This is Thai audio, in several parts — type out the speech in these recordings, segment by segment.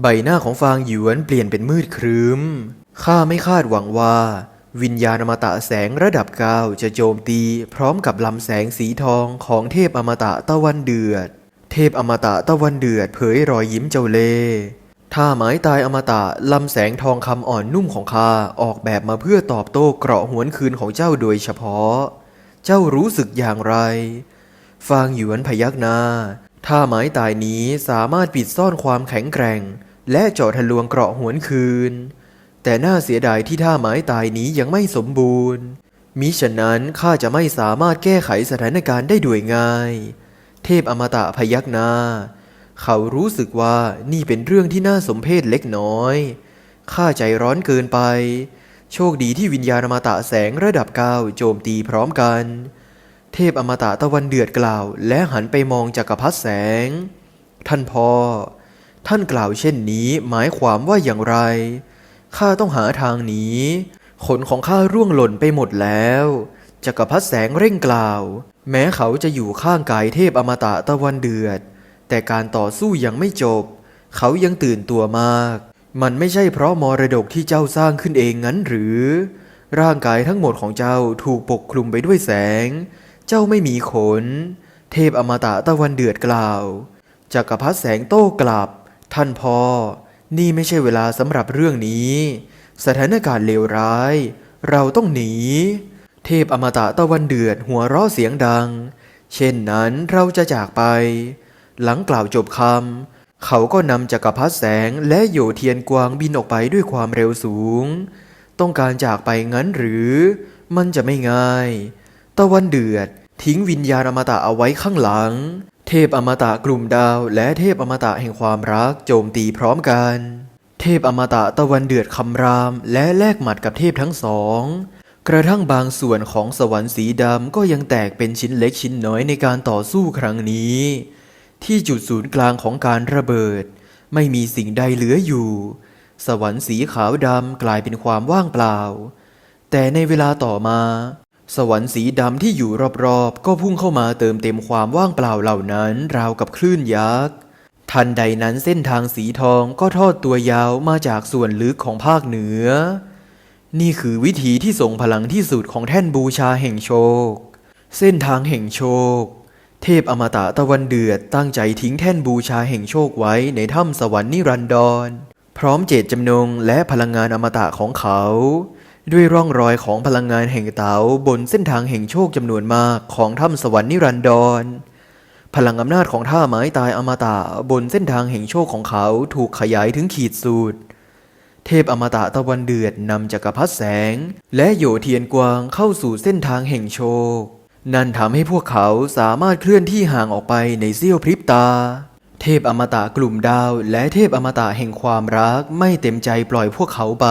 ใบหน้าของฟางหยวนเปลี่ยนเป็นมืดครึ้ม ข้าไม่คาดหวังว่า วิญญาณอมตะแสงระดับเก้าจะโจมตีพร้อมกับลำแสงสีทองของเทพอมตะตะวันเดือด เทพอมตะตะวันเดือดเผยรอยยิ้มเจ้าเล่ห์ถ้าไม้ตายอมตะลำแสงทองคำอ่อนนุ่มของข้าออกแบบมาเพื่อตอบโต้เกราะหวนคืนของเจ้าโดยเฉพาะ เจ้ารู้สึกอย่างไร ฟางหยวนพยักหน้า ถ้าไม้ตายนี้สามารถปิดซ่อนความแข็งแกร่ง และเจาะทะลวงเกราะหวนคืน แต่น่าเสียดายที่ท่าไม้ตายนี้ยังไม่สมบูรณ์ มิฉะนั้นข้าจะไม่สามารถแก้ไขสถานการณ์ได้ด้วยง่าย เทพอมตะพยักหน้า เขารู้สึกว่านี่เป็นเรื่องที่น่าสมเพชเล็กน้อย ข้าใจร้อนเกินไป โชคดีที่วิญญาณอมตะแสงระดับเก้าโจมตีพร้อมกัน เทพอมตะตะวันเดือดกล่าว และหันไปมองจักรพรรดิแสง ท่านพ่อ ท่านกล่าวเช่นนี้หมายความว่าอย่างไร ข้าต้องหาทางหนี ขนของข้าร่วงหล่นไปหมดแล้ว จักรพรรดิแสงเร่งกล่าว แม้เขาจะอยู่ข้างกายเทพอมตะตะวันเดือด แต่การต่อสู้ยังไม่จบ เขายังตื่นตัวมาก มันไม่ใช่เพราะมรดกที่เจ้าสร้างขึ้นเองงั้นหรือ ร่างกายทั้งหมดของเจ้าถูกปกคลุมไปด้วยแสง เจ้าไม่มีขน เทพอมตะตะวันเดือดกล่าวจักรพรรดิแสงโต้กลับ ท่านพ่อนี่ไม่ใช่เวลาสำหรับเรื่องนี้ สถานการณ์เลวร้าย เราต้องหนี เทพอมตะตะวันเดือดหัวเราะเสียงดัง เช่นนั้นเราจะจากไป หลังกล่าวจบคำเขาก็นำจักรพรรดิแสงและโยเทียนกวางบินออกไปด้วยความเร็วสูง ต้องการจากไปงั้นหรือ มันจะไม่ง่าย ตะวันเดือด ทิ้งวิญญาณอมตะเอาไว้ข้างหลัง เทพอมตะกลุ่มดาว และเทพอมตะแห่งความรักโจมตีพร้อมกัน เทพอมตะตะวันเดือดคำราม และแลกหมัดกับเทพทั้งสอง กระทั่งบางส่วนของสวรรค์สีดำก็ยังแตกเป็นชิ้นเล็กชิ้นน้อยในการต่อสู้ครั้งนี้ ที่จุดศูนย์กลางของการระเบิด ไม่มีสิ่งใดเหลืออยู่ สวรรค์สีขาวดำกลายเป็นความว่างเปล่า แต่ในเวลาต่อมา สวรรค์สีดำที่อยู่รอบๆ ก็พุ่งเข้ามาเติมเต็มความว่างเปล่าเหล่านั้น ราวกับคลื่นยักษ์ ทันใดนั้นเส้นทางสีทองก็ทอดตัวยาวมาจากส่วนลึกของภาคเหนือ นี่คือวิธีที่ทรงพลังที่สุดของแท่นบูชาแห่งโชค เส้นทางแห่งโชค เทพอมตะตะวันเดือดตั้งใจทิ้งแท่นบูชาแห่งโชคไว้ในถ้ำสวรรค์นิรันดร พร้อมเจตจำนงและพลังงานอมตะของเขา ด้วยร่องรอยของพลังงานแห่งเตาบนเส้นทางแห่งโชคจำนวนมากของถ้ำสวรรค์นิรันดร พลังอำนาจของท่าไม้ตายอมตะบนเส้นทางแห่งโชคของเขาถูกขยายถึงขีดสุดเทพอมตะตะวันเดือดนำจักรพรรดิแสง และโยเทียนกวางเข้าสู่เส้นทางแห่งโชค นั่นทำให้พวกเขาสามารถเคลื่อนที่ห่างออกไปในเสี้ยวพริบตา เทพอมตะกลุ่มดาว และเทพอมตะแห่งความรักไม่เต็มใจปล่อยพวกเขาไป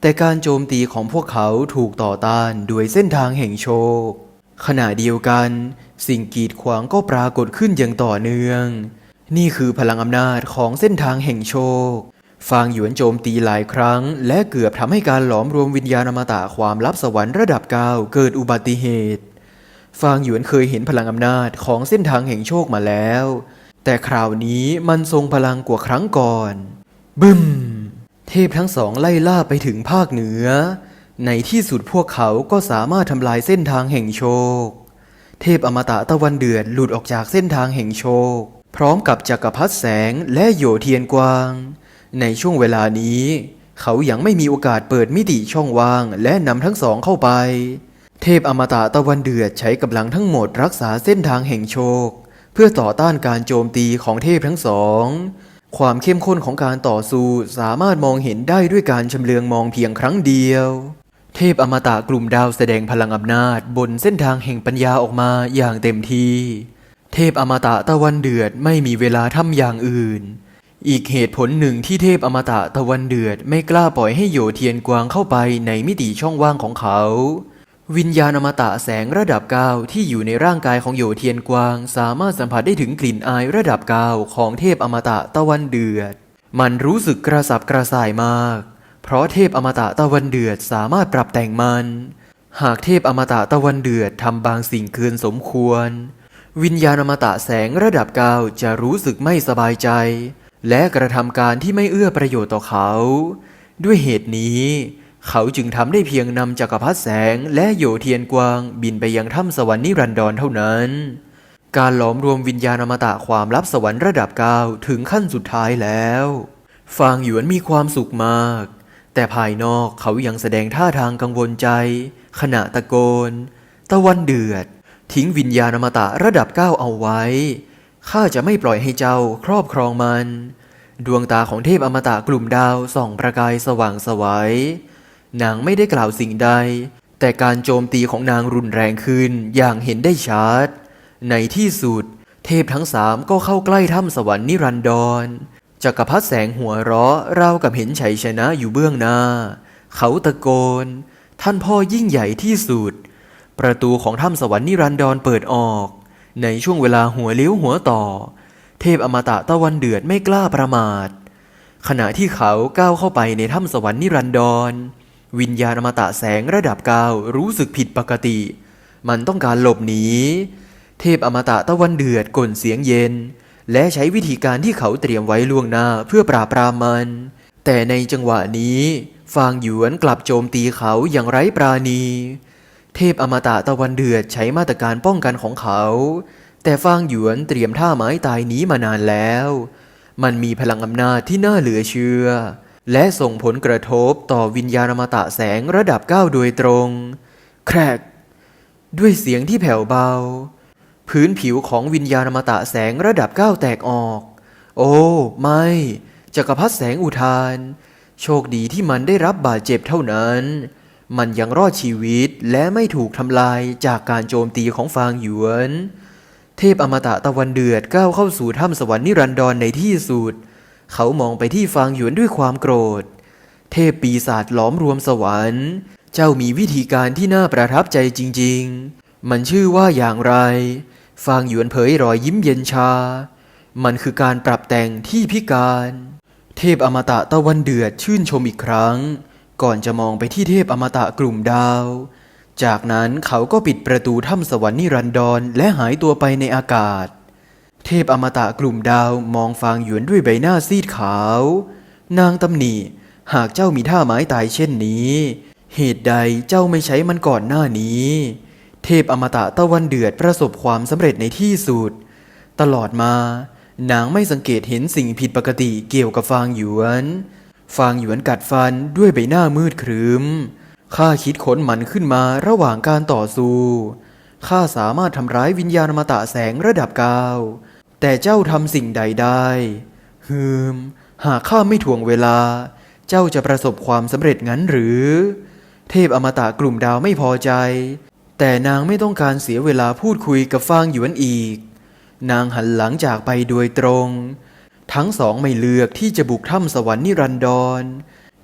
แต่การโจมตีของพวกเขาถูกต่อต้านด้วยเส้นทางแห่งโชค ขณะเดียวกัน สิ่งกีดขวางก็ปรากฏขึ้นอย่างต่อเนื่อง นี่คือพลังอำนาจของเส้นทางแห่งโชค ฟางหยวนโจมตีหลายครั้ง และเกือบทำให้การหลอมรวมวิญญาณอมตะความลับสวรรค์ระดับเก้าเกิดอุบัติเหตุ ฟางหยวนเคยเห็นพลังอำนาจของเส้นทางแห่งโชคมาแล้ว แต่คราวนี้มันทรงพลังกว่าครั้งก่อน บึ้ม เทพทั้งสองไล่ล่าไปถึงภาคเหนือ ในที่สุดพวกเขาก็สามารถทำลายเส้นทางแห่งโชค เทพอมตะตะวันเดือดหลุดออกจากเส้นทางแห่งโชค พร้อมกับจักรพรรดิแสงและโยเทียนกวาง ในช่วงเวลานี้ เขายังไม่มีโอกาสเปิดมิติช่องว่างและนำทั้งสองเข้าไป เทพอมตะตะวันเดือดใช้กำลังทั้งหมดรักษาเส้นทางแห่งโชค เพื่อต่อต้านการโจมตีของเทพทั้งสอง ความเข้มข้นของการต่อสู้สามารถมองเห็นได้ด้วยการชำเลืองมองเพียงครั้งเดียว เทพอมตะกลุ่มดาวแสดงพลังอำนาจบนเส้นทางแห่งปัญญาออกมาอย่างเต็มที่ เทพอมตะตะวันเดือดไม่มีเวลาทำอย่างอื่น อีกเหตุผลหนึ่งที่เทพอมตะตะวันเดือดไม่กล้าปล่อยให้โยเทียนกวางเข้าไปในมิติช่องว่างของเขา วิญญาณอมตะแสงระดับเก้าที่อยู่ในร่างกายของโยเทียนกวาง สามารถสัมผัสได้ถึงกลิ่นอายระดับเก้าของเทพอมตะตะวันเดือด มันรู้สึกกระสับกระส่ายมาก เพราะเทพอมตะตะวันเดือดสามารถปรับแต่งมัน หากเทพอมตะตะวันเดือดทำบางสิ่งเกินสมควร วิญญาณอมตะแสงระดับเก้าจะรู้สึกไม่สบายใจ และกระทำการที่ไม่เอื้อประโยชน์ต่อเขา ด้วยเหตุนี้ เขาจึงทำได้เพียงนำจักรพรรดิแสงและโยเทียนกวางบินไปยังถ้ำสวรรค์นิรันดรเท่านั้น การหลอมรวมวิญญาณอมตะความลับสวรรค์ระดับเก้าถึงขั้นสุดท้ายแล้วฟางหยวนมีความสุขมาก แต่ภายนอกเขายังแสดงท่าทางกังวลใจ ขณะตะโกน ตะวันเดือด ทิ้งวิญญาณอมตะระดับเก้าเอาไว้ข้าจะไม่ปล่อยให้เจ้าครอบครองมัน ดวงตาของเทพอมตะกลุ่มดาวส่องประกายสว่างสวัย นางไม่ได้กล่าวสิ่งใด แต่การโจมตีของนางรุนแรงขึ้นอย่างเห็นได้ชัด ในที่สุด เทพทั้งสามก็เข้าใกล้ถ้ำสวรรค์นิรันดรจักรพรรดิแสงหัวเราะราวกับเห็นชัยชนะอยู่เบื้องหน้า เขาตะโกน ท่านพ่อยิ่งใหญ่ที่สุด ประตูของถ้ำสวรรค์นิรันดรเปิดออก ในช่วงเวลาหัวเลี้ยวหัวต่อ เทพอมตะตะวันเดือดไม่กล้าประมาท ขณะที่เขาก้าวเข้าไปในถ้ำสวรรค์นิรันดร วิญญาณอมตะแสงระดับเการู้สึกผิดปกติ มันต้องการหลบหนี เทพอมตะตะวันเดือดก่นเสียงเย็น และใช้วิธีการที่เขาเตรียมไว้ล่วงหน้าเพื่อปราบปรามมัน แต่ในจังหวะนี้ฟางหยวนกลับโจมตีเขาอย่างไร้ปราณี เทพอมตะตะวันเดือดใช้มาตรการป้องกันของเขา แต่ฟางหยวนเตรียมท่าไม้ตายหนี้มานานแล้ว มันมีพลังอำนาจที่น่าเหลือเชื่อ และส่งผลกระทบต่อวิญญาณมตะแสงระดับเก้าโดยตรง แครก ด้วยเสียงที่แผ่วเบา พื้นผิวของวิญญาณมตะแสงระดับเก้าแตกออก โอ้ ไม่จักรพรรดิแสงอุทาน โชคดีที่มันได้รับบาดเจ็บเท่านั้น มันยังรอดชีวิตและไม่ถูกทำลายจากการโจมตีของฟางหยวน เทพอมตะตะวันเดือดก้าวเข้าสู่ถ้ำสวรรค์นิรันดรในที่สุด เขามองไปที่ฟางหยวนด้วยความโกรธ เทพปีศาจล้อมรวมสวรรค์ เจ้ามีวิธีการที่น่าประทับใจจริง ๆ มันชื่อว่าอย่างไร ฟางหยวนเผยรอยยิ้มเย็นชา มันคือการปรับแต่งที่พิการ เทพอมตะตะวันเดือดชื่นชมอีกครั้ง ก่อนจะมองไปที่เทพอมตะกลุ่มดาว จากนั้นเขาก็ปิดประตูถ้ำสวรรค์นิรันดรและหายตัวไปในอากาศ เทพอมตะกลุ่มดาวมองฟางหยวนด้วยใบหน้าซีดขาว นางตำหนิหากเจ้ามีท่าไม้ตายเช่นนี้ เหตุใดเจ้าไม่ใช้มันก่อนหน้านี้ เทพอมตะตะวันเดือดประสบความสำเร็จในที่สุด ตลอดมา นางไม่สังเกตเห็นสิ่งผิดปกติเกี่ยวกับฟางหยวน ฟางหยวนกัดฟันด้วยใบหน้ามืดครึมข้าคิดขนมันขึ้นมาระหว่างการต่อสู้ข้าสามารถทำร้ายวิญญาณอมตะแสงระดับเก้า แต่เจ้าทำสิ่งใดได้ฮืม หากข้าไม่ถ่วงเวลา เจ้าจะประสบความสำเร็จงั้นหรือ เทพอมตะกลุ่มดาวไม่พอใจ แต่นางไม่ต้องการเสียเวลาพูดคุยกับฟางหยวนอีก นางหันหลังจากไปโดยตรง ทั้งสองไม่เลือกที่จะบุกถ้ำสวรรค์นิรันดร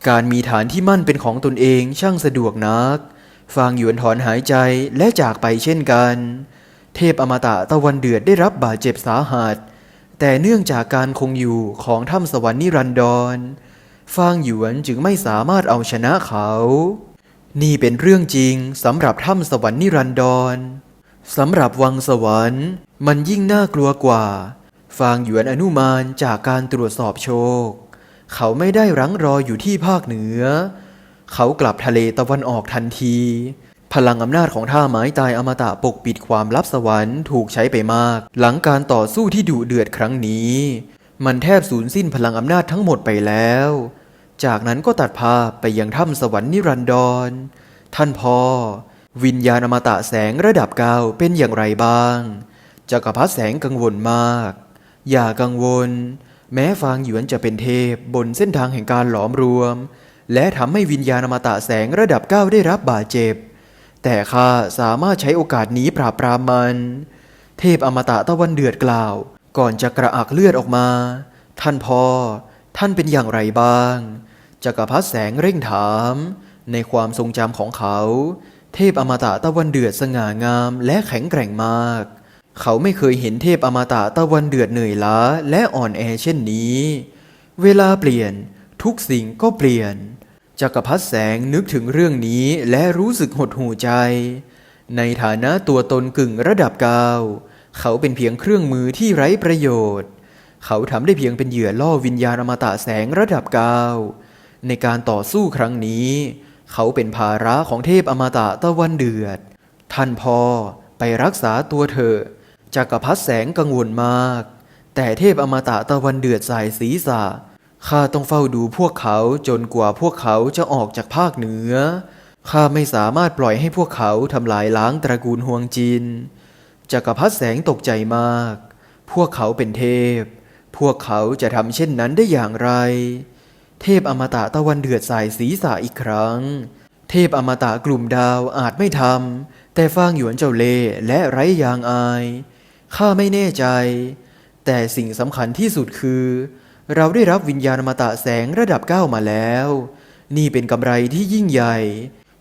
การมีฐานที่มั่นเป็นของตนเองช่างสะดวกนัก ฟางหยวนถอนหายใจและจากไปเช่นกัน เทพอมตะตะวันเดือดได้รับบาดเจ็บสาหัส แต่เนื่องจากการคงอยู่ของถ้ำสวรรค์นิรันดร ฟางหยวนจึงไม่สามารถเอาชนะเขา นี่เป็นเรื่องจริงสำหรับถ้ำสวรรค์นิรันดรสำหรับวังสวรรค์มันยิ่งน่ากลัวกว่า ฟางหยวนอนุมานจากการตรวจสอบโชค เขาไม่ได้รั้งรออยู่ที่ภาคเหนือ เขากลับทะเลตะวันออกทันที พลังอำนาจของท่าไม้ตายอมตะปกปิดความลับสวรรค์ถูกใช้ไปมาก หลังการต่อสู้ที่ดุเดือดครั้งนี้ มันแทบสูญสิ้นพลังอำนาจทั้งหมดไปแล้ว จากนั้นก็ตัดภาพไปยังถ้ำสวรรค์นิรันดร ท่านพ่อ วิญญาณอมตะแสงระดับเก้าเป็นอย่างไรบ้างจักรพรรดิแสงกังวลมาก อย่ากังวล แม้ฟางหยวนจะเป็นเทพบนเส้นทางแห่งการหลอมรวม และทำให้วิญญาณอมตะแสงระดับเก้าได้รับบาดเจ็บ แต่ข้าสามารถใช้โอกาสนี้ปราบปรามมัน เทพอมตะตะวันเดือดกล่าว ก่อนจะกระอักเลือดออกมา ท่านพ่อท่านเป็นอย่างไรบ้าง จักรพรรดิแสงเร่งถาม ในความทรงจำของเขา เทพอมตะตะวันเดือดสง่างามและแข็งแกร่งมาก เขาไม่เคยเห็นเทพอมตะตะวันเดือดเหนื่อยล้าและอ่อนแอเช่นนี้ เวลาเปลี่ยนทุกสิ่งก็เปลี่ยน จักรพรรดิแสงนึกถึงเรื่องนี้และรู้สึกหดหู่ใจ ในฐานะตัวตนกึ่งระดับเกาเขาเป็นเพียงเครื่องมือที่ไร้ประโยชน์ เขาทำได้เพียงเป็นเหยื่อล่อวิญญาณอมตะแสงระดับเกาในการต่อสู้ครั้งนี้ เขาเป็นภาระของเทพอมตะตะวันเดือด ท่านพ่อไปรักษาตัวเถอะจักรพรรดิแสงกังวลมาก แต่เทพอมตะตะวันเดือดสายศีรษะ ข้าต้องเฝ้าดูพวกเขาจนกว่าพวกเขาจะออกจากภาคเหนือ ข้าไม่สามารถปล่อยให้พวกเขาทำลายล้างตระกูลฮวงจิน จักรพรรดิแสงตกใจมาก พวกเขาเป็นเทพ พวกเขาจะทำเช่นนั้นได้อย่างไร เทพอมตะตะวันเดือดสายศีรษะอีกครั้ง เทพอมตะกลุ่มดาวอาจไม่ทำ แต่ฟางหยวนเจ้าเล่และไร้ยางอาย ข้าไม่แน่ใจ แต่สิ่งสำคัญที่สุดคือ เราได้รับวิญญาณอมตะแสงระดับเก้ามาแล้ว นี่เป็นกำไรที่ยิ่งใหญ่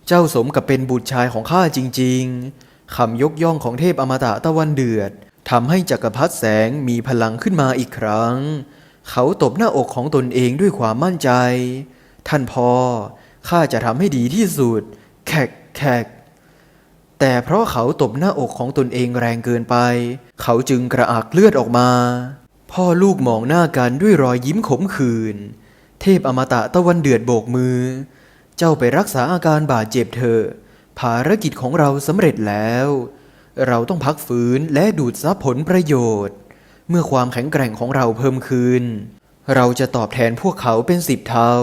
เจ้าสมกับเป็นบุตรชายของข้าจริง ๆคำยกย่องของเทพอมตะตะวันเดือดทำให้จักรพรรดิแสงมีพลังขึ้นมาอีกครั้ง เขาตบหน้าอกของตนเองด้วยความมั่นใจ ท่านพ่อข้าจะทำให้ดีที่สุด แขกแขกแต่เพราะเขาตบหน้าอกของตนเองแรงเกินไป เขาจึงกระอักเลือดออกมา พ่อลูกมองหน้ากันด้วยรอยยิ้มขมขื่น เทพอมตะตะวันเดือดโบกมือ เจ้าไปรักษาอาการบาดเจ็บเถอะ ภารกิจของเราสำเร็จแล้ว เราต้องพักฟื้นและดูดซับผลประโยชน์ เมื่อความแข็งแกร่งของเราเพิ่มขึ้น เราจะตอบแทนพวกเขาเป็นสิบเท่า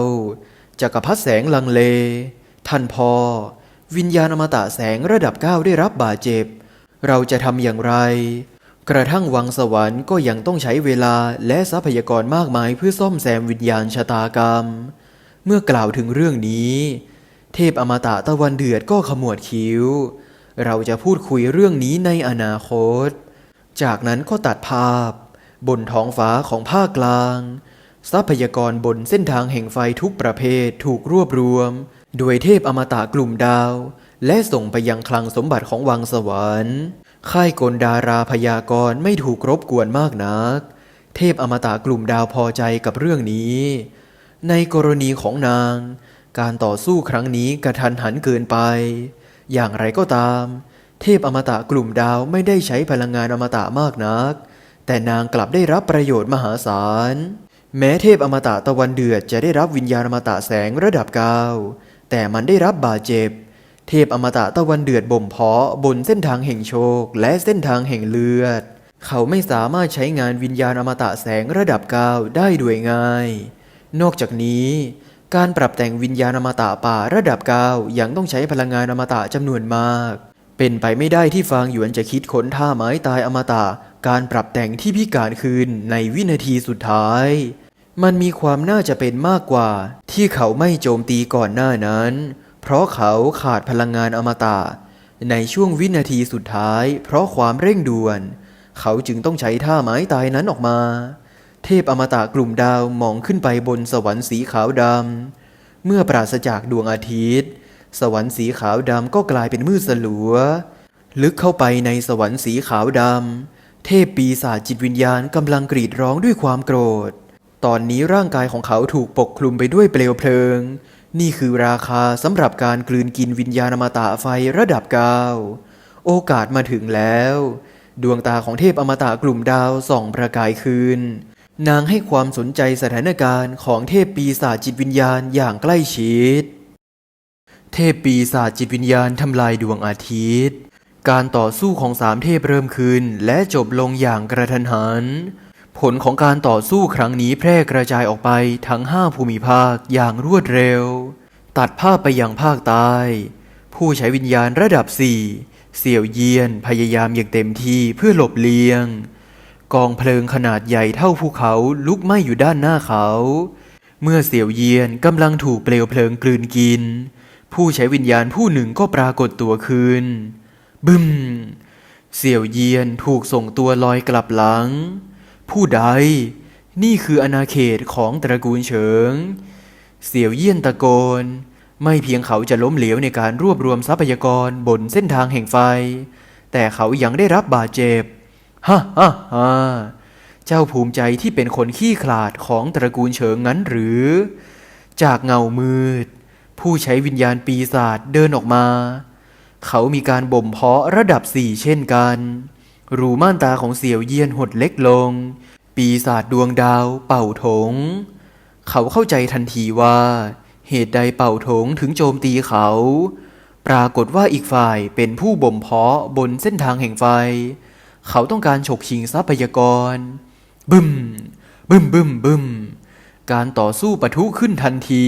จักรพรรดิแสงลังเล ท่านพ่อ วิญญาณอมตะแสงระดับเก้าได้รับบาดเจ็บ เราจะทำอย่างไร กระทั่งวังสวรรค์ก็ยังต้องใช้เวลาและทรัพยากรมากมายเพื่อซ่อมแซมวิญญาณชะตากรรม เมื่อกล่าวถึงเรื่องนี้ เทพอมตะตะวันเดือดก็ขมวดคิ้ว เราจะพูดคุยเรื่องนี้ในอนาคต จากนั้นก็ตัดภาพ บนท้องฟ้าของภาคกลาง ทรัพยากรบนเส้นทางแห่งไฟทุกประเภทถูกรวบรวม โดยเทพอมตะกลุ่มดาว และส่งไปยังคลังสมบัติของวังสวรรค์ ค่ายกลดาราพยากรณ์ไม่ถูกรบกวนมากนัก เทพอมตะกลุ่มดาวพอใจกับเรื่องนี้ ในกรณีของนาง การต่อสู้ครั้งนี้กระทันหันเกินไป อย่างไรก็ตาม เทพอมตะกลุ่มดาวไม่ได้ใช้พลังงานอมตะมากนัก แต่นางกลับได้รับประโยชน์มหาศาล แม้เทพอมตะตะวันเดือดจะได้รับวิญญาณอมตะแสงระดับเก้าแต่มันได้รับบาดเจ็บ เทพอมตะตะวันเดือดบ่มเพาะบนเส้นทางแห่งโชค และเส้นทางแห่งเลือด เขาไม่สามารถใช้งานวิญญาณอมตะแสงระดับเก้าได้ด้วยง่าย นอกจากนี้ การปรับแต่งวิญญาณอมตะป่าระดับเก้ายังต้องใช้พลังงานอมตะจำนวนมาก เป็นไปไม่ได้ที่ฟางหยวนจะคิดค้นท่าไม้ตายอมตะ การปรับแต่งที่พิการคืนในวินาทีสุดท้าย มันมีความน่าจะเป็นมากกว่า ที่เขาไม่โจมตีก่อนหน้านั้น เพราะเขาขาดพลังงานอมตะ ในช่วงวินาทีสุดท้าย เพราะความเร่งด่วน เขาจึงต้องใช้ท่าไม้ตายนั้นออกมา เทพอมตะกลุ่มดาวมองขึ้นไปบนสวรรค์สีขาวดำเมื่อปราศจากดวงอาทิตย์ สวรรค์สีขาวดำก็กลายเป็นมืดสลัว ลึกเข้าไปในสวรรค์สีขาวดำเทพปีศาจจิตวิญญาณกำลังกรีดร้องด้วยความโกรธ ตอนนี้ร่างกายของเขาถูกปกคลุมไปด้วยเปลวเพลิง นี่คือราคาสำหรับการกลืนกินวิญญาณอมตะไฟระดับเก้าโอกาสมาถึงแล้ว ดวงตาของเทพอมตะกลุ่มดาวส่องประกายคืน นางให้ความสนใจสถานการณ์ของเทพปีศาจจิตวิญญาณอย่างใกล้ชิด เทพปีศาจจิตวิญญาณทำลายดวงอาทิตย์ การต่อสู้ของสามเทพเริ่มขึ้นและจบลงอย่างกระทันหัน ผลของการต่อสู้ครั้งนี้แพร่กระจายออกไปทั้งห้าภูมิภาคอย่างรวดเร็ว ตัดภาพไปยังภาคใต้ผู้ใช้วิญญาณระดับสี่เสี่ยวเยียนพยายามอย่างเต็มที่เพื่อหลบเลียง กองเพลิงขนาดใหญ่เท่าภูเขาลุกไหม้อยู่ด้านหน้าเขา เมื่อเสี่ยวเยียนกำลังถูกเปลวเพลิงกลืนกิน ผู้ใช้วิญญาณผู้หนึ่งก็ปรากฏตัวขึ้นบึ้มเสี่ยวเยียนถูกส่งตัวลอยกลับหลัง ผู้ใด นี่คืออาณาเขตของตระกูลเฉิง เสี่ยวเยี่ยนตะโกน ไม่เพียงเขาจะล้มเหลวในการรวบรวมทรัพยากรบนเส้นทางแห่งไฟ แต่เขายังได้รับบาดเจ็บฮ่าฮ่าฮ่าเจ้าภูมิใจที่เป็นคนขี้ขลาดของตระกูลเฉิงงั้นหรือ จากเงามืด ผู้ใช้วิญญาณปีศาจเดินออกมา เขามีการบ่มเพาะระดับสี่เช่นกัน รูม่านตาของเสี่ยวเยียนหดเล็กลง ปีศาจดวงดาวเป่าถง เขาเข้าใจทันทีว่า เหตุใดเป่าถงถึงโจมตีเขา ปรากฏว่าอีกฝ่ายเป็นผู้บ่มเพาะบนเส้นทางแห่งไฟ เขาต้องการฉกชิงทรัพยากร บึมบึมบึมบึมการต่อสู้ปะทุขึ้นทันที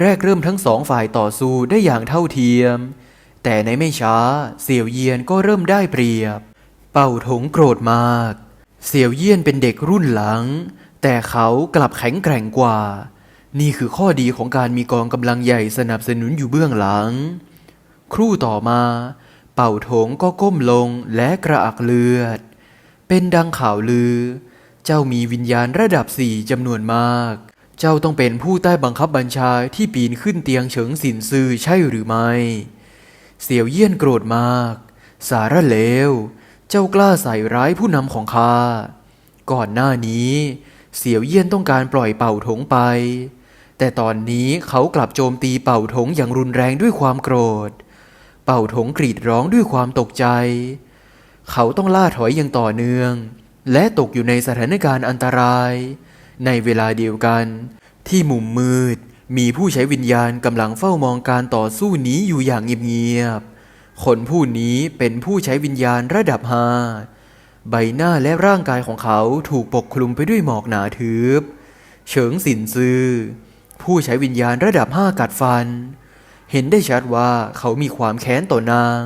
แรกเริ่มทั้งสองฝ่ายต่อสู้ได้อย่างเท่าเทียม แต่ในไม่ช้าเสี่ยวเยียนก็เริ่มได้เปรียบ เป่าถงโกรธมาก เสี่ยวเยี่ยนเป็นเด็กรุ่นหลัง แต่เขากลับแข็งแกร่งกว่า นี่คือข้อดีของการมีกองกำลังใหญ่สนับสนุนอยู่เบื้องหลัง ครู่ต่อมา เป่าถงก็ก้มลงและกระอักเลือด เป็นดังข่าวลือ เจ้ามีวิญญาณระดับสี่จำนวนมาก เจ้าต้องเป็นผู้ใต้บังคับบัญชาที่ปีนขึ้นเตียงเฉิงสินซือใช่หรือไม่ เสี่ยวเยี่ยนโกรธมาก สารเลว เจ้ากล้าใส่ร้ายผู้นำของข้า ก่อนหน้านี้ เสี่ยวเยี่ยนต้องการปล่อยเป่าถงไป แต่ตอนนี้เขากลับโจมตีเป่าถงอย่างรุนแรงด้วยความโกรธ เป่าถงกรีดร้องด้วยความตกใจ เขาต้องล่าถอยอย่างต่อเนื่อง และตกอยู่ในสถานการณ์อันตราย ในเวลาเดียวกัน ที่มุมมืดมีผู้ใช้วิญญาณกำลังเฝ้ามองการต่อสู้นี้อยู่อย่างเงียบๆ คนผู้นี้เป็นผู้ใช้วิญญาณระดับห้าใบหน้าและร่างกายของเขาถูกปกคลุมไปด้วยหมอกหนาทึบ เฉิงสินซือ ผู้ใช้วิญญาณระดับห้ากัดฟัน เห็นได้ชัดว่าเขามีความแค้นต่อนาง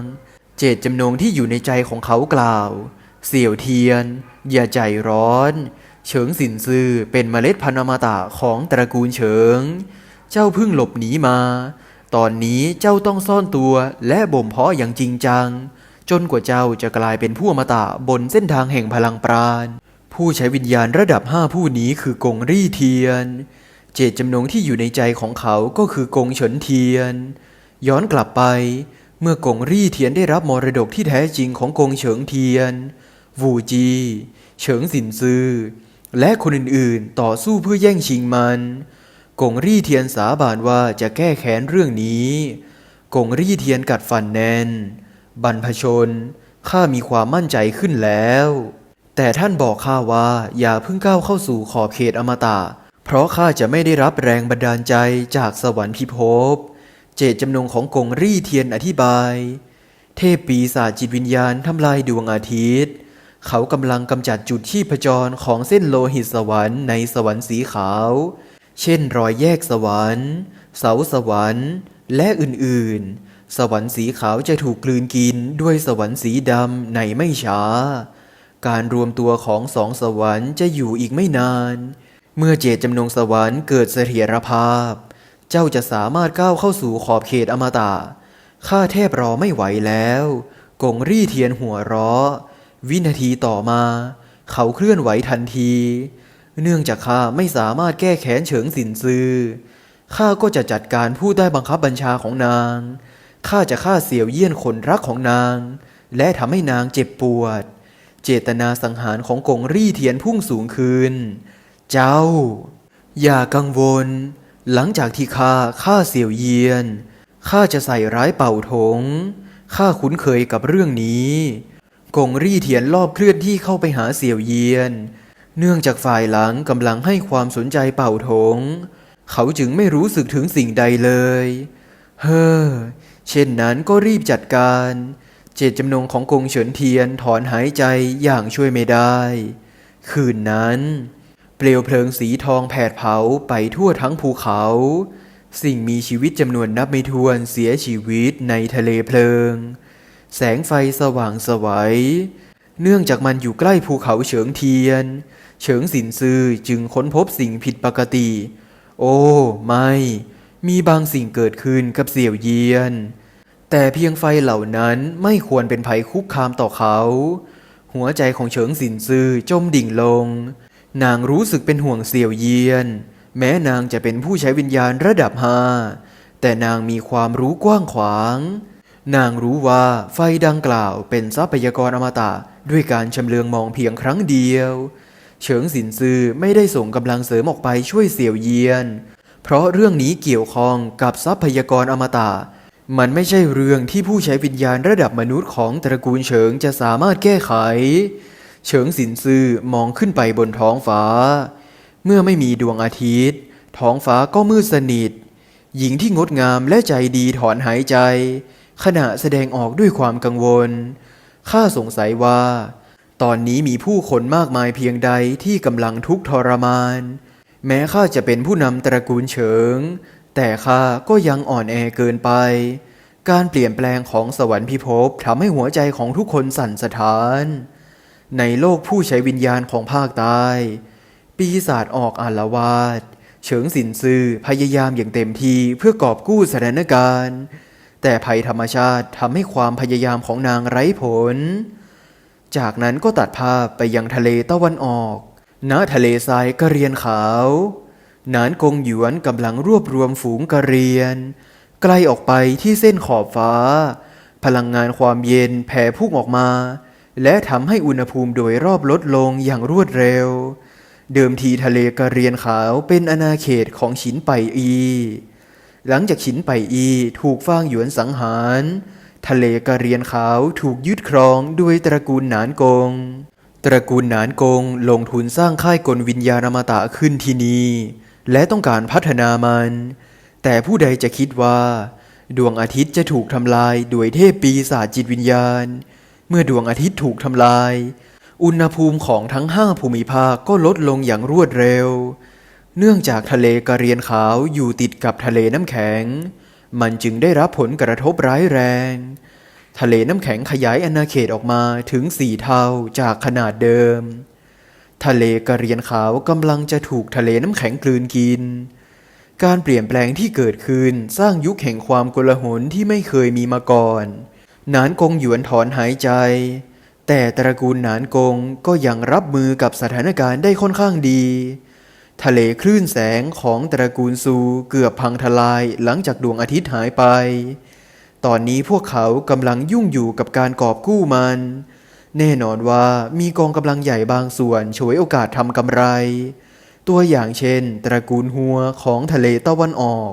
เจตจำนงที่อยู่ในใจของเขากล่าว เสี่ยวเทียน อย่าใจร้อน เฉิงสินซือเป็นเมล็ดพันธุ์อมตะของตระกูลเฉิง เจ้าเพิ่งหลบหนีมา ตอนนี้เจ้าต้องซ่อนตัวและบ่มเพาะอย่างจริงจัง จนกว่าเจ้าจะกลายเป็นผู้อมตะบนเส้นทางแห่งพลังปราณ ผู้ใช้วิญญาณระดับห้าผู้นี้คือกงรี่เทียน เจตจำนงที่อยู่ในใจของเขาก็คือกงเฉินเทียน ย้อนกลับไป เมื่อกงรี่เทียนได้รับมรดกที่แท้จริงของกงเฉิงเทียน วูจี เฉิงสินซือและคนอื่นๆ ต่อสู้เพื่อแย่งชิงมัน กงรี่เทียนสาบานว่าจะแก้แค้นเรื่องนี้ กงรี่เทียนกัดฟันแน่น บรรพชน ข้ามีความมั่นใจขึ้นแล้ว แต่ท่านบอกข้าว่าอย่าเพิ่งก้าวเข้าสู่ขอบเขตอมตะ เพราะข้าจะไม่ได้รับแรงบันดาลใจจากสวรรค์พิภพ เจตจำนงของกงรี่เทียนอธิบาย เทพปีศาจจิตวิญญาณทำลายดวงอาทิตย์ เขากำลังกำจัดจุดที่ผจรของเส้นโลหิตสวรรค์ในสวรรค์สีขาว เช่นรอยแยกสวรรค์ เสาสวรรค์ และอื่นๆ สวรรค์สีขาวจะถูกกลืนกินด้วยสวรรค์สีดำในไม่ช้า การรวมตัวของสองสวรรค์จะอยู่อีกไม่นาน เมื่อเจตจำนงสวรรค์เกิดเสถียรภาพ เจ้าจะสามารถก้าวเข้าสู่ขอบเขตอมตะข้าแทบรอไม่ไหวแล้ว กงรี่เทียนหัวเราะ วินาทีต่อมา เขาเคลื่อนไหวทันที เนื่องจากข้าไม่สามารถแก้แค้นเฉิงสินซือ ข้าก็จะจัดการผู้ได้บังคับบัญชาของนาง ข้าจะฆ่าเสี่ยวเยี่ยนคนรักของนาง และทำให้นางเจ็บปวด เจตนาสังหารของกงรี่เทียนพุ่งสูงขึ้น เจ้า อย่ากังวล หลังจากที่ข้าฆ่าเสี่ยวเยียน ข้าจะใส่ร้ายเป่าถง ข้าคุ้นเคยกับเรื่องนี้ กงรี่เทียนรอบเคลื่อนที่เข้าไปหาเสี่ยวเยียน เนื่องจากฝ่ายหลังกำลังให้ความสนใจเป่าถง เขาจึงไม่รู้สึกถึงสิ่งใดเลย เฮ้อ เช่นนั้นก็รีบจัดการ เจตจำนงของกงเฉินเทียนถอนหายใจอย่างช่วยไม่ได้ คืนนั้น เปลวเพลิงสีทองแผดเผาไปทั่วทั้งภูเขา สิ่งมีชีวิตจำนวนนับไม่ถ้วนเสียชีวิตในทะเลเพลิง แสงไฟสว่างไสวัย เนื่องจากมันอยู่ใกล้ภูเขาเฉิงเทียน เฉิงสินซือจึงค้นพบสิ่งผิดปกติ โอ้ ไม่ มีบางสิ่งเกิดขึ้นกับเสี่ยวเยียน แต่เพียงไฟเหล่านั้นไม่ควรเป็นภัยคุกคามต่อเขา หัวใจของเฉิงสินซือจมดิ่งลง นางรู้สึกเป็นห่วงเสี่ยวเยียน แม้นางจะเป็นผู้ใช้วิญญาณระดับห้าแต่นางมีความรู้กว้างขวาง นางรู้ว่าไฟดังกล่าวเป็นทรัพยากรอมตะด้วยการชำเลืองมองเพียงครั้งเดียว เฉิงสินซือไม่ได้ส่งกำลังเสริมออกไปช่วยเสี่ยวเยียน เพราะเรื่องนี้เกี่ยวข้องกับทรัพยากรอมตะ มันไม่ใช่เรื่องที่ผู้ใช้วิญญาณระดับมนุษย์ของตระกูลเฉิงจะสามารถแก้ไข เฉิงสินซื่อมองขึ้นไปบนท้องฟ้า เมื่อไม่มีดวงอาทิตย์ ท้องฟ้าก็มืดสนิท หญิงที่งดงามและใจดีถอนหายใจ ขณะแสดงออกด้วยความกังวลข้าสงสัยว่า ตอนนี้มีผู้คนมากมายเพียงใดที่กำลังทุกข์ทรมาน แม้ข้าจะเป็นผู้นำตระกูลเฉิง แต่ข้าก็ยังอ่อนแอเกินไป การเปลี่ยนแปลงของสวรรค์พิภพทำให้หัวใจของทุกคนสั่นสะท้าน ในโลกผู้ใช้วิญญาณของภาคใต้ปีศาจออกอาละวาดเฉิงสินซือพยายามอย่างเต็มที่เพื่อกอบกู้สถานการณ์ แต่ภัยธรรมชาติทำให้ความพยายามของนางไร้ผล จากนั้นก็ตัดภาพไปยังทะเลตะวันออก ณ ทะเลทรายกระเรียนขาว นานกงหยวนกำลังรวบรวมฝูงกระเรียน ไกลออกไปที่เส้นขอบฟ้า พลังงานความเย็นแผ่พุ่งออกมา และทำให้อุณหภูมิโดยรอบลดลงอย่างรวดเร็ว เดิมทีทะเลกระเรียนขาวเป็นอาณาเขตของฉินไปอี หลังจากฉินไปอีถูกฟางหยวนสังหาร ทะเลกะเรียนขาวถูกยึดครองด้วยตระกูลหนานกง ตระกูลหนานกงลงทุนสร้างค่ายกลวิญญาณอมตะขึ้นที่นี่และต้องการพัฒนามัน แต่ผู้ใดจะคิดว่า ดวงอาทิตย์จะถูกทำลายโดยเทพปีศาจจิตวิญญาณ เมื่อดวงอาทิตย์ถูกทำลาย อุณหภูมิของทั้งห้าภูมิภาคก็ลดลงอย่างรวดเร็ว เนื่องจากทะเลกะเรียนขาวอยู่ติดกับทะเลน้ำแข็ง มันจึงได้รับผลกระทบร้ายแรง ทะเลน้ำแข็งขยายอาณาเขตออกมาถึงสี่เท่าจากขนาดเดิม ทะเลกระเรียนขาวกำลังจะถูกทะเลน้ำแข็งกลืนกิน การเปลี่ยนแปลงที่เกิดขึ้นสร้างยุคแห่งความโกลาหลที่ไม่เคยมีมาก่อน นานกงหยวนถอนหายใจ แต่ตระกูลนานกงก็ยังรับมือกับสถานการณ์ได้ค่อนข้างดี ทะเลคลื่นแสงของตระกูลซูเกือบพังทลายหลังจากดวงอาทิตย์หายไป ตอนนี้พวกเขากำลังยุ่งอยู่กับการกอบกู้มัน แน่นอนว่ามีกองกำลังใหญ่บางส่วนฉวยโอกาสทำกำไร ตัวอย่างเช่น ตระกูลหัวของทะเลตะวันออก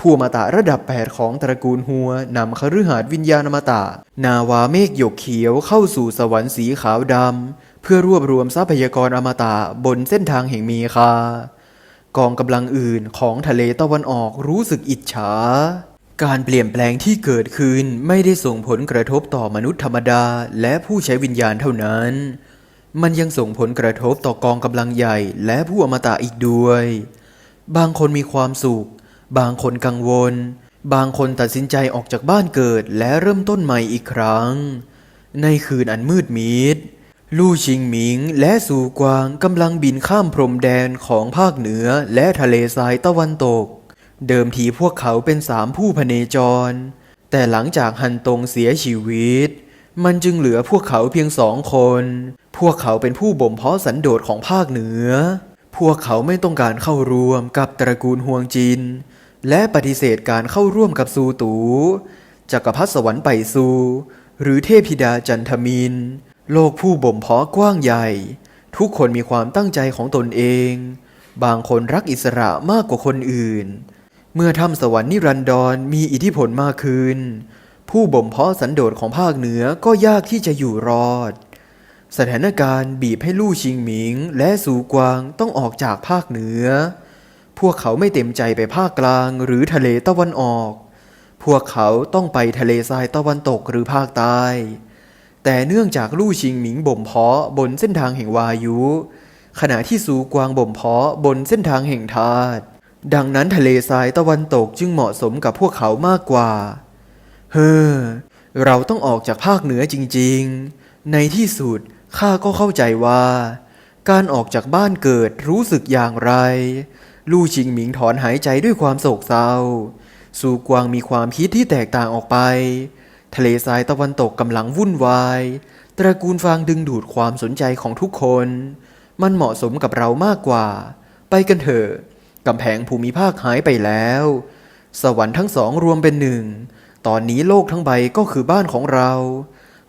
ผู้มาตะระดับ 8 ของตระกูลหัวนำคฤหาสน์วิญญาณอมตะ นาวาเมฆหยกเขียวเข้าสู่สวรรค์สีขาวดำ พื่อรวบรวมทรัพยากรอมตะบนเส้นทางแห่งมีคากองกำลังอื่นของทะเลตะวันออกรู้สึกอิจฉา การเปลี่ยนแปลงที่เกิดขึ้นไม่ได้ส่งผลกระทบต่อมนุษย์ธรรมดาและผู้ใช้วิญญาณเท่านั้น มันยังส่งผลกระทบต่อกองกำลังใหญ่และผู้อมตะอีกด้วย บางคนมีความสุข บางคนกังวล บางคนตัดสินใจออกจากบ้านเกิดและเริ่มต้นใหม่อีกครั้ง ในคืนอันมืดมิด ลู่ชิงหมิงและสู่กวางกำลังบินข้ามพรมแดนของภาคเหนือและทะเลทรายตะวันตก เดิมทีพวกเขาเป็นสามผู้พเนจร แต่หลังจากฮันตงเสียชีวิต มันจึงเหลือพวกเขาเพียงสองคน พวกเขาเป็นผู้บ่มเพาะสันโดษของภาคเหนือ พวกเขาไม่ต้องการเข้าร่วมกับตระกูลฮวงจิน และปฏิเสธการเข้าร่วมกับซูตูจักรพรรดิสวรรค์ไปซู หรือเทพิดาจันทมิน โลกผู้บ่มเพาะกว้างใหญ่ ทุกคนมีความตั้งใจของตนเอง บางคนรักอิสระมากกว่าคนอื่น เมื่อถ้ำสวรรค์นิรันดรมีอิทธิพลมากขึ้น ผู้บ่มเพาะสันโดษของภาคเหนือก็ยากที่จะอยู่รอด สถานการณ์บีบให้ลู่ชิงหมิงและสูกวางต้องออกจากภาคเหนือ พวกเขาไม่เต็มใจไปภาคกลางหรือทะเลตะวันออก พวกเขาต้องไปทะเลทรายตะวันตกหรือภาคใต้ แต่เนื่องจากลู่ชิงหมิงบ่มเพาะบนเส้นทางแห่งวายุ ขณะที่สูกวางบ่มเพาะบนเส้นทางแห่งธาตุดังนั้นทะเลทรายตะวันตกจึงเหมาะสมกับพวกเขามากกว่า เฮ้อ เราต้องออกจากภาคเหนือจริงๆ ในที่สุดข้าก็เข้าใจว่า การออกจากบ้านเกิดรู้สึกอย่างไร ลู่ชิงหมิงถอนหายใจด้วยความโศกเศร้าสูกวางมีความคิดที่แตกต่างออกไป ทะเลทรายตะวันตกกำลังวุ่นวาย ตระกูลฟางดึงดูดความสนใจของทุกคน มันเหมาะสมกับเรามากกว่า ไปกันเถอะกำแพงภูมิภาคหายไปแล้ว สวรรค์ทั้งสองรวมเป็นหนึ่ง ตอนนี้โลกทั้งใบก็คือบ้านของเรา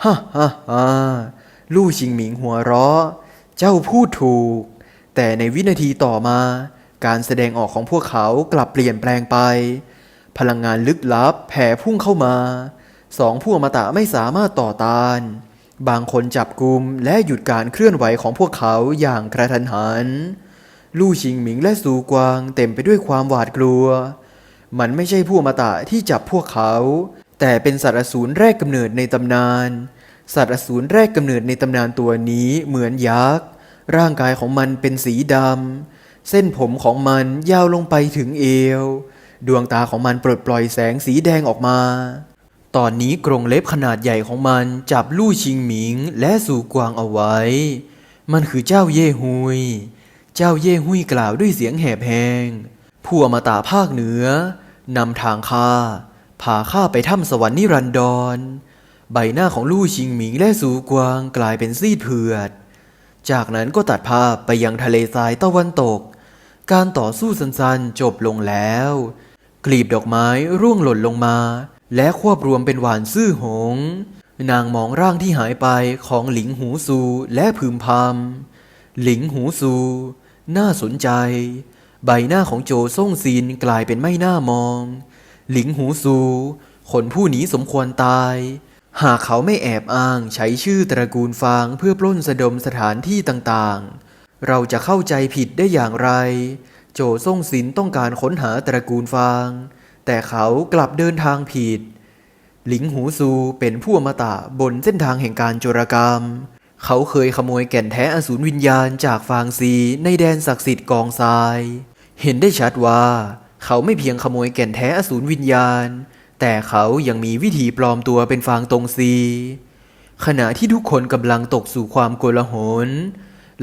ฮ่าฮ่าฮ่าลู่ชิงหมิงหัวเราะ เจ้าพูดถูก แต่ในวินาทีต่อมา การแสดงออกของพวกเขากลับเปลี่ยนแปลงไป พลังงานลึกลับแผ่พุ่งเข้ามา สองผู้อมตะไม่สามารถต่อต้าน บางคนจับกลุมและหยุดการเคลื่อนไหวของพวกเขาอย่างกระทันหัน ลู่ชิงหมิงและซูกวางเต็มไปด้วยความหวาดกลัว มันไม่ใช่ผู้อมตะที่จับพวกเขา แต่เป็นสัตว์อสูรแรกกำเนิดในตำนาน สัตว์อสูรแรกกำเนิดในตำนานตัวนี้เหมือนยักษ์ ร่างกายของมันเป็นสีดำ เส้นผมของมันยาวลงไปถึงเอว ดวงตาของมันปลดปล่อยแสงสีแดงออกมา ตอนนี้กรงเล็บขนาดใหญ่ของมันจับลู่ชิงหมิงและสู่กวางเอาไว้ มันคือเจ้าเย่ฮุย เจ้าเย่ฮุยกล่าวด้วยเสียงแหบแหงผู้อมตะภาคเหนือนำทางข้าพาข้าไปถ้ำสวรรค์นิรันดร ใบหน้าของลู่ชิงหมิงและสู่กวางกลายเป็นซีดเผือด จากนั้นก็ตัดภาพไปยังทะเลทรายตะวันตก การต่อสู้สั้นๆจบลงแล้ว กลีบดอกไม้ร่วงหล่นลงมา และควบรวมเป็นหวานซื่อหง นางมองร่างที่หายไปของหลิงหูซูและพึมพำหลิงหูซู น่าสนใจ ใบหน้าของโจซ่งซินกลายเป็นไม่น่ามอง หลิงหูซู คนผู้นี้สมควรตาย หากเขาไม่แอบอ้างใช้ชื่อตระกูลฟางเพื่อปล้นสะดมสถานที่ต่างๆ เราจะเข้าใจผิดได้อย่างไร โจซ่งซินต้องการค้นหาตระกูลฟาง แต่เขากลับเดินทางผิด หลิงหูซูเป็นผู้อมตะบนเส้นทางแห่งการโจรกรรม เขาเคยขโมยแก่นแท้อสูรวิญญาณจากฟางซีในแดนศักดิ์สิทธิ์กองทราย เห็นได้ชัดว่า เขาไม่เพียงขโมยแก่นแท้อสูรวิญญาณ แต่เขายังมีวิธีปลอมตัวเป็นฟางตรงซี ขณะที่ทุกคนกำลังตกสู่ความโกลาหล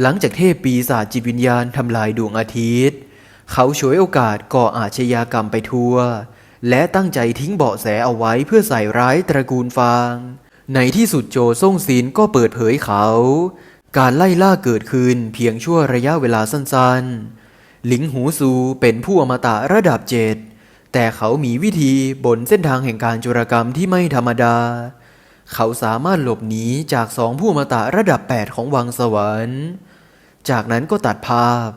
หลังจากเทพปีศาจจิตวิญญาณทำลายดวงอาทิตย์ เขาฉวยโอกาสก่ออาชญากรรมไปทั่ว และตั้งใจทิ้งเบาะแสเอาไว้เพื่อใส่ร้ายตระกูลฟาง ในที่สุดโจซ่งซินก็เปิดเผยเขา การไล่ล่าเกิดขึ้นเพียงชั่วระยะเวลาสั้นๆ หลิงหูซูเป็นผู้อมตะระดับเจ็ดแต่เขามีวิธีบนเส้นทางแห่งการโจรกรรมที่ไม่ธรรมดา เขาสามารถหลบหนีจากสองผู้อมตะระดับ 8 ของวังสวรรค์ จากนั้นก็ตัดภาพ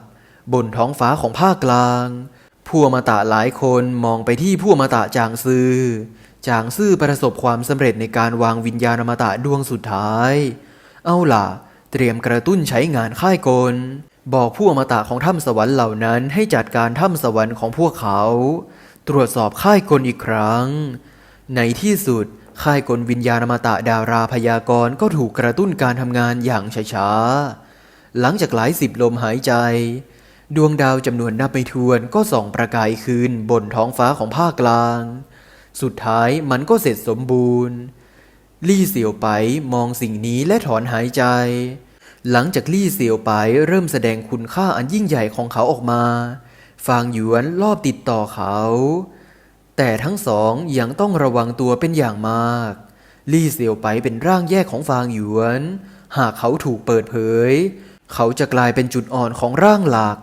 บนท้องฟ้าของภาคกลางผู้อมตะหลายคนมองไปที่ผู้อมตะจางซือ จางซื่อประสบความสำเร็จในการวางวิญญาณอมตะดวงสุดท้าย เอาล่ะ เตรียมกระตุ้นใช้งานค่ายกล บอกผู้อมตะของถ้ำสวรรค์เหล่านั้นให้จัดการถ้ำสวรรค์ของพวกเขา ตรวจสอบค่ายกลอีกครั้ง ในที่สุดค่ายกลวิญญาณอมตะดาราพยากรก็ถูกกระตุ้นการทำงานอย่างช้าๆ หลังจากหลายสิบลมหายใจ ดวงดาวจำนวนนับไม่ถ้วนก็ส่องประกายคืนบนท้องฟ้าของภาคกลาง สุดท้ายมันก็เสร็จสมบูรณ์ ลี่เสี่ยวไปมองสิ่งนี้และถอนหายใจ หลังจากลี่เสี่ยวไปเริ่มแสดงคุณค่าอันยิ่งใหญ่ของเขาออกมา ฟางหยวนรอบติดต่อเขา แต่ทั้งสองยังต้องระวังตัวเป็นอย่างมาก ลี่เสี่ยวไปเป็นร่างแยกของฟางหยวน หากเขาถูกเปิดเผย เขาจะกลายเป็นจุดอ่อนของร่างหลัก